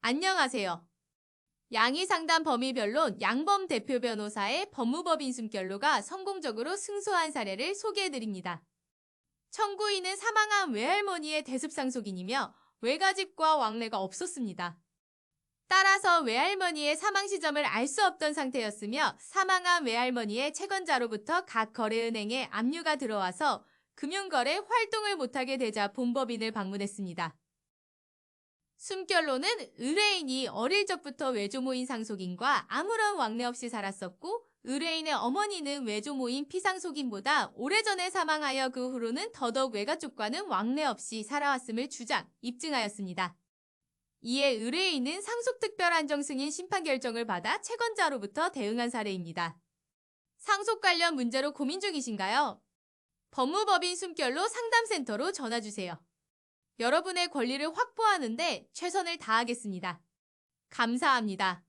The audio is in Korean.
안녕하세요. 양희 상담 범위별론 양범 대표 변호사의 법무법인 숨결로가 성공적으로 승소한 사례를 소개해드립니다. 청구인은 사망한 외할머니의 대습상속인이며 외가집과 왕래가 없었습니다. 따라서 외할머니의 사망 시점을 알 수 없던 상태였으며 사망한 외할머니의 채권자로부터 각 거래은행에 압류가 들어와서 금융거래 활동을 못하게 되자 본법인을 방문했습니다. 숨결로는 의뢰인이 어릴 적부터 외조모인 상속인과 아무런 왕래 없이 살았었고 의뢰인의 어머니는 외조모인 피상속인보다 오래전에 사망하여 그 후로는 더더욱 외가 쪽과는 왕래 없이 살아왔음을 주장, 입증하였습니다. 이에 의뢰인은 상속특별안정승인 심판 결정을 받아 채권자로부터 대응한 사례입니다. 상속 관련 문제로 고민 중이신가요? 법무법인 숨결로 상담센터로 전화주세요. 여러분의 권리를 확보하는데 최선을 다하겠습니다. 감사합니다.